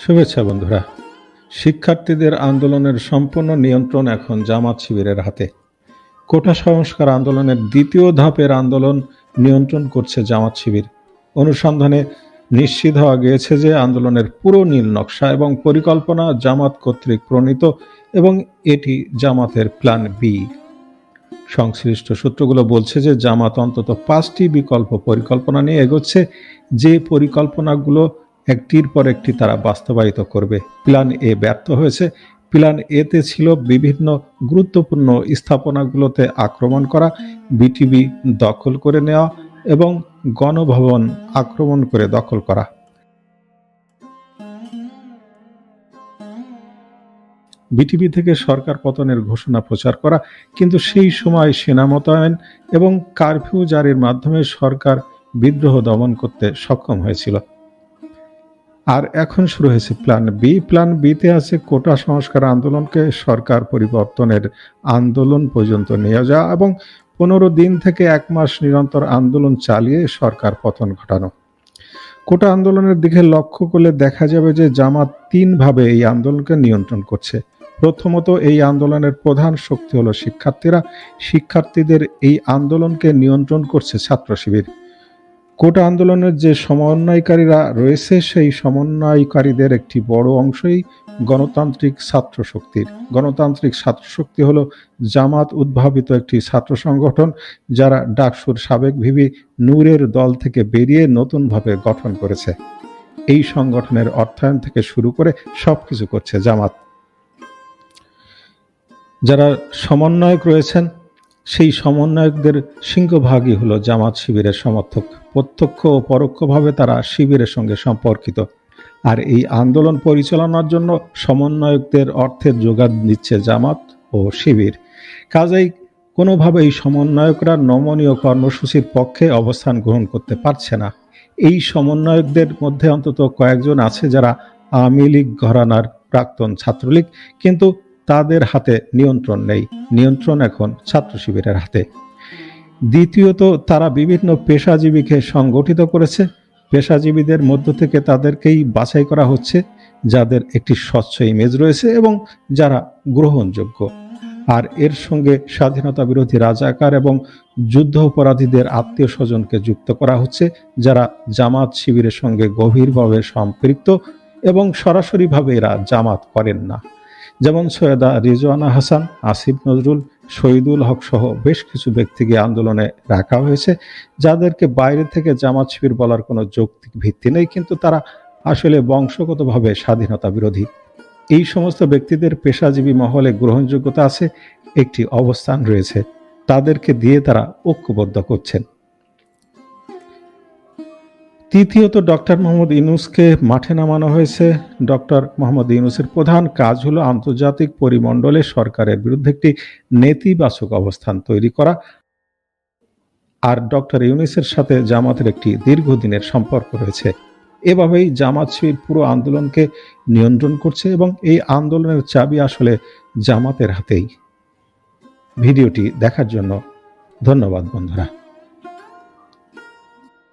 শুভেচ্ছা বন্ধুরা। শিক্ষার্থীদের আন্দোলনের সম্পূর্ণ নিয়ন্ত্রণ এখন জামাত শিবিরের হাতে। কোটা সংস্কার আন্দোলনের দ্বিতীয় ধাপের আন্দোলন নিয়ন্ত্রণ করছে জামাত শিবির। অনুসন্ধানে নিশ্চিত হওয়া গিয়েছে যে আন্দোলনের পুরো নীল নকশা এবং পরিকল্পনা জামাত কর্তৃক প্রণীত এবং এটি জামাতের প্ল্যান বি। সংশ্লিষ্ট সূত্রগুলো বলছে যে জামাত অন্তত পাঁচটি বিকল্প পরিকল্পনা নিয়ে এগোচ্ছে। যে পরিকল্পনাগুলো একটির পর একটি তারা বাস্তবায়িত করবে। প্ল্যান এ ব্যর্থ হয়েছে। প্ল্যান এতে ছিল বিভিন্ন গুরুত্বপূর্ণ স্থাপনাগুলোতে আক্রমণ করা, বিটিভি দখল করে নেওয়া এবং গণভবন আক্রমণ করে দখল করা। বিটিভি থেকে সরকার পতনের ঘোষণা প্রচার করা, কিন্তু সেই সময় সেনা মোতায়েন এবং কারফিউ জারির মাধ্যমে সরকার বিদ্রোহ দমন করতে সক্ষম হয়েছিল। আর এখন শুরু হয়েছে প্ল্যান বি প্ল্যান বিতে আছে কোটা সংস্কার আন্দোলনকে সরকার পরিবর্তনের আন্দোলন পর্যন্ত নিয়ে যাওয়া এবং পনেরো দিন থেকে এক মাস নিরন্তর আন্দোলন চালিয়ে সরকার পতন ঘটানো। কোটা আন্দোলনের দিকে লক্ষ্য করলে দেখা যাবে যে জামাত তিনভাবে এই আন্দোলনকে নিয়ন্ত্রণ করছে। প্রথমত এই আন্দোলনের প্রধান শক্তি হলো শিক্ষার্থীরা। শিক্ষার্থীদের এই আন্দোলনকে নিয়ন্ত্রণ করছে ছাত্র শিবির। কোটা আন্দোলনের যে সমন্বয়কারীরা রয়েছে, সেই সমন্বয়কারীদের একটি বড় অংশই গণতান্ত্রিক ছাত্র শক্তির গণতান্ত্রিক ছাত্র শক্তি হলো জামাত উদ্ভাবিত একটি ছাত্র সংগঠন, যারা ডাকসুর সাবেক ভিবি নূরের দল থেকে বেরিয়ে নতুনভাবে গঠন করেছে। এই সংগঠনের অর্থায়ন থেকে শুরু করে সব কিছু করছে জামাত। যারা সমন্বয়ক রয়েছেন সেই সমন্বয়কদের সিংহভাগই হলো জামাত শিবিরের সমর্থক। প্রত্যক্ষ ও পরোক্ষভাবে তারা শিবিরের সঙ্গে সম্পর্কিত। আর এই আন্দোলন পরিচালনার জন্য সমন্বয়কদের অর্থের যোগান দিচ্ছে জামাত ও শিবির। কাজেই কোনোভাবে এই সমন্বয়করা নমনীয় কর্মসূচির পক্ষে অবস্থান গ্রহণ করতে পারছে না। এই সমন্বয়কদের মধ্যে অন্তত কয়েকজন আছে যারা আওয়ামী লীগ ঘরানার প্রাক্তন ছাত্রলীগ, কিন্তু তাদের হাতে নিয়ন্ত্রণ নেই। নিয়ন্ত্রণ এখন ছাত্র শিবিরের হাতে। দ্বিতীয়ত, তারা বিভিন্ন পেশাজীবীকে সংগঠিত করেছে। পেশাজীবীদের মধ্য থেকে তাদেরকেই বাছাই করা হচ্ছে, যাদের একটি স্বচ্ছ ইমেজ রয়েছে এবং যারা গ্রহণযোগ্য। আর এর সঙ্গে স্বাধীনতা বিরোধী রাজাকার এবং যুদ্ধ অপরাধীদের আত্মীয় স্বজনকে যুক্ত করা হচ্ছে, যারা জামাত শিবিরের সঙ্গে গভীরভাবে সম্পৃক্ত এবং সরাসরিভাবে এরা জামাত করেন না। যেমন সৈয়দা রিজওয়ানা হাসান, আসিফ নজরুল, শহীদুল হক সহ বেশ কিছু ব্যক্তিকে আন্দোলনে রাখা হয়েছে, যাদেরকে বাইরে থেকে জামাত শিবির বলার কোনো যৌক্তিক ভিত্তি নেই, কিন্তু তারা আসলে বংশগতভাবে স্বাধীনতা বিরোধী। এই সমস্ত ব্যক্তিদের পেশাজীবী মহলে গ্রহণযোগ্যতা আছে, একটি অবস্থান রয়েছে, তাদেরকে দিয়ে তারা ঐক্যবদ্ধ করছেন। তৃতীয়ত ডক্টর মোহাম্মদ ইউনুসকে মাঠে নামানো হয়েছে। ডক্টর মোহাম্মদ ইউনুসের প্রধান কাজ হলো আন্তর্জাতিক পরিমণ্ডলে সরকারের বিরুদ্ধে একটি নেতিবাচক অবস্থান তৈরি করা আর ডক্টর ইউনুসের সাথে জামাতের একটি দীর্ঘদিনের সম্পর্ক রয়েছে। এভাবেই জামাত শিবির পুরো আন্দোলনকে নিয়ন্ত্রণ করছে এবং এই আন্দোলনের চাবি আসলে জামাতের হাতেই। ভিডিওটি দেখার জন্য ধন্যবাদ বন্ধুরা।